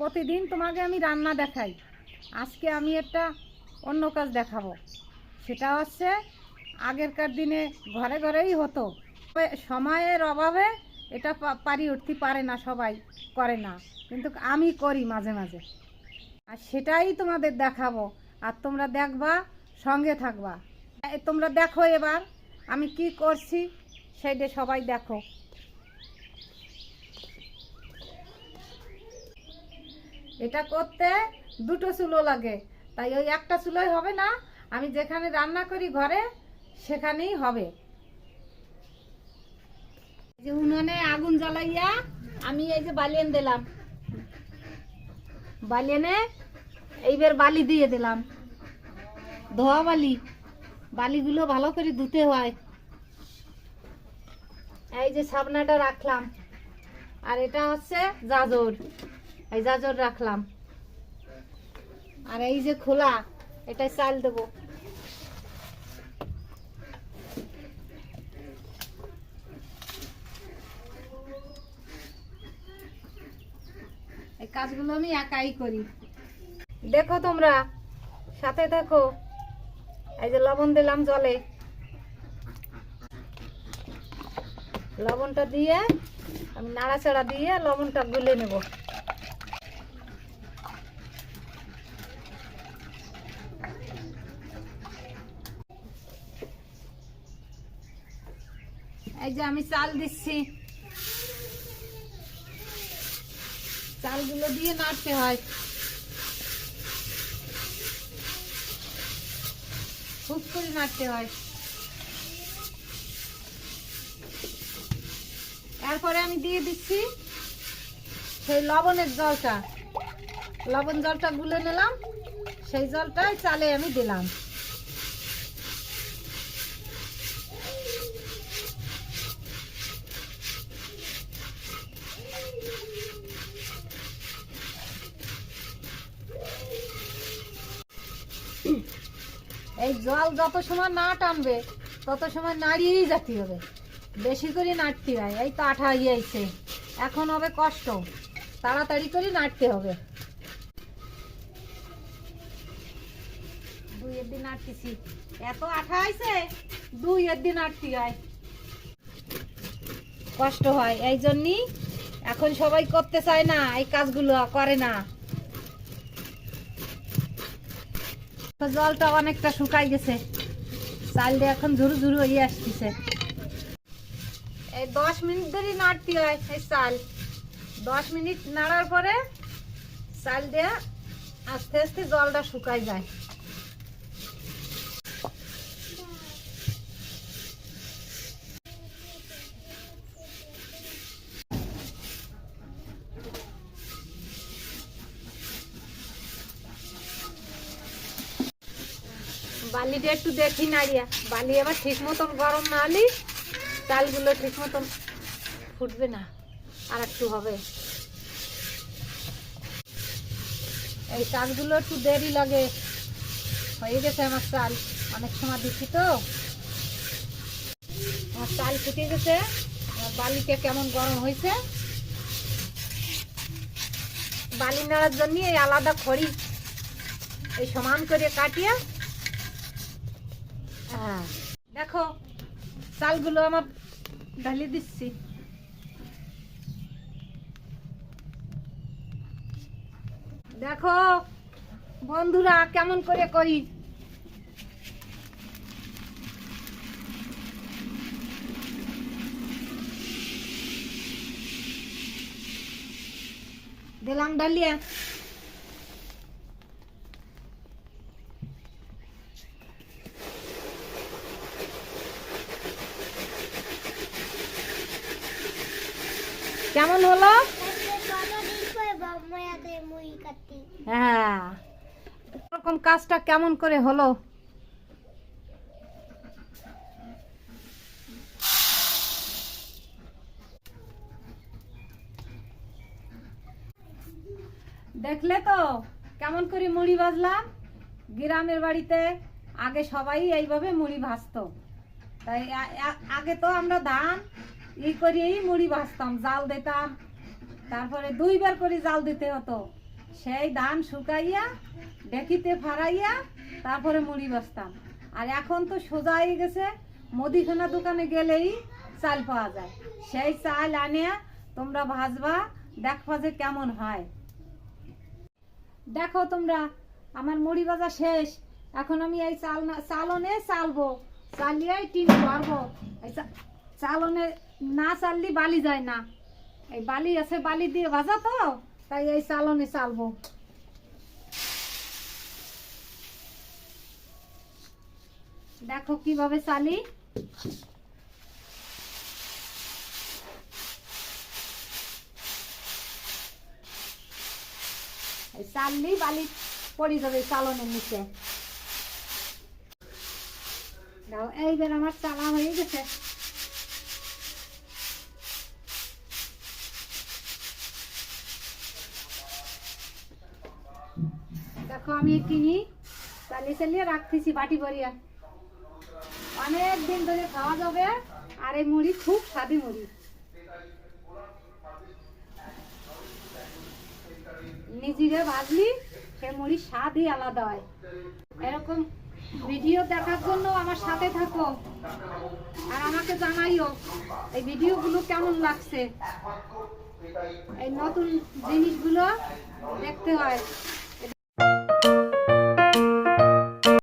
প্রতিদিন তোমাকে আমি রান্না দেখাই। আজকে আমি একটা অন্য কাজ দেখাবো। সেটা হচ্ছে, আগেরকার দিনে ঘরে ঘরেই হতো। সময়ের অভাবে এটা পারি উঠতে পারে না, সবাই করে না। কিন্তু আমি করি মাঝে মাঝে। আর সেটাই তোমাদের দেখাবো। আর তোমরা দেখবা, সঙ্গে থাকবা। তোমরা দেখো এবার, আমি কি করছি সেইটা সবাই দেখো। এটা করতে দুটো চুলো লাগে। তাই ওই একটা চুলোই হবে না, আমি যেখানে রান্না করি ঘরে, সেখানেই হবে। যে উনুনে আগুন জ্বালাইয়া আমি এই যে বালিয়ান দিলাম। বালিয়ানে এইবার বালি দিয়ে দিলাম। ধোয়া বালি। বালিগুলো ভালো করে ধুতে হয়। এই যে সাবনাটা রাখলাম। আর এটা হচ্ছে জাজর এই জাজর রাখলাম। আর এই যে খোলা, এটা চাল দেবো। এই কাজগুলো আমি একাই করি। দেখো তোমরা, সাথে দেখো, এই যে লবণ দিলাম জলে। লবণটা দিয়ে, আমি নাড়াচাড়া দিয়ে লবণটা গুলে নেব। এই যে আমি চাল দিচ্ছি। চালগুলো দিয়ে নাড়তে হয়। খুব করে নাড়তে হয়। তারপরে আমি দিয়ে দিচ্ছি সেই লবণের জলটা। লবণ জলটা গুলে নিলাম। সেই জলটাই চালে আমি দিলাম। এই জল যত সময় না টানবে, তত সময় নাড়িয়েই যেতে হবে। বেশি করে নাড়তে হয়, এই তো আঠা আইছে এখন হবে কষ্ট, তাড়াতাড়ি করে নাড়তে হবে। দুই এর দিন এত আঠা দুই এর দিন নাড়তে হয়। কষ্ট হয়, এই জন্যই এখন সবাই করতে চায় না, এই কাজগুলো করে না তো জলটা অনেকটা শুকাই গেছে। চাল দিয়ে এখন ঝুরু ঝুরু হয়ে আসতেছে। এই দশ মিনিট ধরে নাড়তে হয় এই চাল। দশ মিনিট নাড়ার পরে চাল দিয়ে আস্তে আস্তে জলটা শুকাই যায়। বালিটা একটু দেখি নাড়িয়া। বালি আবার ঠিক মতন গরম না হলে চালগুলো ঠিক মতন ফুটবে না, আর একটু হবে। এই চালগুলো একটু দেরি লাগে। হয়ে গেছে আমার চাল। অনেক সময় দিচ্ছি তো। আমার চাল ফুটে গেছে। আমার বালিটা কেমন গরম হয়েছে? বালি নাড়ার জন্য এই আলাদা খড়ি এই সমান করে কাটিয়ে দেখো চালগুলো আমার ঢালিয়ে দিচ্ছি। দেখো বন্ধুরা কেমন করে করি? দিলাম ডালিয়া কেমন হলো? হ্যাঁ। কাজটা কেমন করে হলো? দেখলে তো, কেমন করে মুড়ি ভাজলাম গ্রামের বাড়িতে আগে সবাই এইভাবে মুড়ি ভাজতো। তাই আগে তো আমরা ধান ই করিয়েই মুড়ি ভাজতাম জাল দিতাম। তারপরে দুইবার করে জাল দিতে হতো। সেই ধান শুকাইয়া, ডেকিতে ফারাইয়া তারপরে মুড়ি বসতাম আর এখন তো সোজা হয়ে গেছে, মুদিখানা দোকানে গেলেই চাল পাওয়া যায়। সেই চাল আনিয়া তোমরা ভাজবা, দেখবা যে কেমন হয়। দেখো তোমরা, আমার মুড়ি ভাজা শেষ। এখন আমি এই চাল চালনে চালবো। চালিয়ে টিন ভরবো এই চালনে না চাললি বালি যায় না। এই বালি আছে, বালি দিয়ে ভাজা তো, তাই এই চালনে চালবো। দেখো কীভাবে চালি। চাললি, বালি পড়ে যাবে চালনের নিচে। এইবার আমার চালা হয়ে গেছে। দেখো, আমি কিনি চালিয়ে চালিয়ে রাখতেছি বাটি ভরিয়া। অনেক দিন ধরে খাওয়া যাবে আর এই মুড়ি খুব স্বাদি মুড়ি। নিজেরে ভাজলি, সে মুড়ির স্বাদই আলাদা হয়। এরকম ভিডিও দেখার জন্য আমার সাথে থাকো আর আমাকে জানাইও এই ভিডিওগুলো কেমন লাগছে। এই নতুন জিনিসগুলো দেখতে হয়।